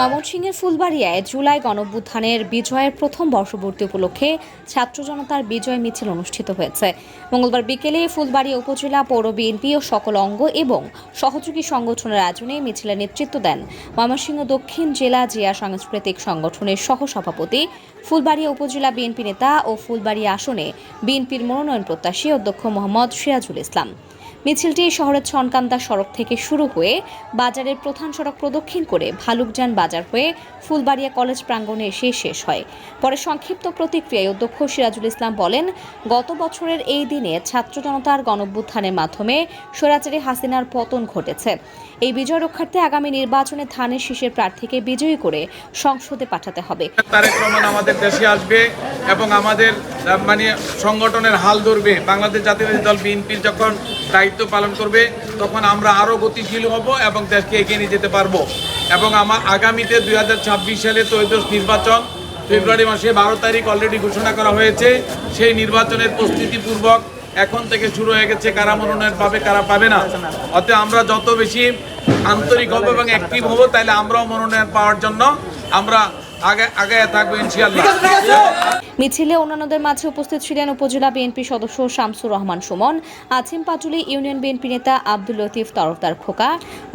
ময়মনসিংহের ফুলবাড়িয়ায় জুলাই গণঅভ্যুত্থানের বিজয়ের প্রথম বর্ষপূর্তি উপলক্ষে ছাত্র জনতার বিজয় মিছিল অনুষ্ঠিত হয়েছে। মঙ্গলবার বিকেলে ফুলবাড়িয়া উপজেলা পৌর বিএনপি ও সকল অঙ্গ এবং সহযোগী সংগঠনের আয়োজনে মিছিলের নেতৃত্ব দেন ময়মনসিংহ দক্ষিণ জেলা জিয়া সাংস্কৃতিক সংগঠনের সহসভাপতি। ফুলবাড়িয়া উপজেলা বিএনপি নেতা ও ফুলবাড়িয়া আসনে বিএনপির মনোনয়ন প্রত্যাশী অধ্যক্ষ মোহাম্মদ সিরাজুল ইসলাম। মিছিলটি শহরের ছনকান্দা সড়ক থেকে শুরু হয়ে বাজারের প্রধান সড়ক প্রদক্ষিণ করে ভালুকজান বাজার হয়ে ফুলবাড়িয়া কলেজ প্রাঙ্গণে এসে শেষ হয়। পরে সংক্ষিপ্ত প্রতিক্রিয়ায় অধ্যক্ষ সিরাজুল ইসলাম বলেন, গত বছরের এই দিনে ছাত্র জনতার গণভ্যুত্থানের মাধ্যমে স্বৈরাচারী হাসিনার পতন ঘটেছে। এই বিজয় রক্ষার্থে আগামী নির্বাচনে ধানের শীষের প্রার্থীকে বিজয়ী করে সংসদে পাঠাতে হবে। আমাদের দেশে আসবে এবং আমাদের মানে সংগঠনের হাল ধরবে, বাংলাদেশ জাতীয়তাবাদী দল বিএনপির যখন দায়িত্ব পালন করবে, তখন আমরা আরও গতিশীল হব এবং দেশকে এগিয়ে নিয়ে যেতে পারব। এবং আমার আগামীতে দুই সালে ত্রয়োদশ নির্বাচন, ফেব্রুয়ারি মাসে বারো তারিখ অলরেডি ঘোষণা করা হয়েছে। সেই নির্বাচনের প্রস্তুতিপূর্বক এখন থেকে শুরু হয়ে গেছে, কারা মনোনয়ন পাবে, কারা পাবে না। অতএব আমরা যত বেশি আন্তরিক হব এবং অ্যাক্টিভ হব তাহলে আমরাও মনোনয়ন পাওয়ার জন্য আমরা মিছিলে অন্যান্যদের মাঝে উপস্থিত ছিলেন উপজেলা বিএনপি সদস্য শামসুর রহমান সুমন, আছিম পাটুলি ইউনিয়ন বিএনপি নেতা আব্দুল লতিফ তরফদার খোকা,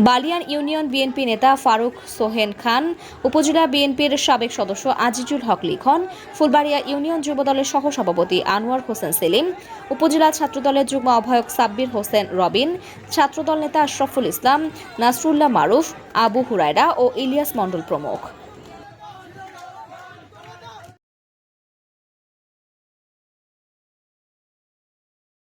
বালিয়ান ইউনিয়ন বিএনপি নেতা ফারুক সোহেন খান, উপজেলা বিএনপির সাবেক সদস্য আজিজুল হক লিখন, ফুলবাড়িয়া ইউনিয়ন যুবদলের সহসভাপতি আনোয়ার হোসেন সেলিম, উপজেলা ছাত্রদলের যুগ্ম আহ্বায়ক সাব্বির হোসেন রবিন, ছাত্রদল নেতা আশরাফুল ইসলাম, নাসরুল্লাহ মারুফ, আবু হুরায়রা ও ইলিয়াস মণ্ডল প্রমুখ।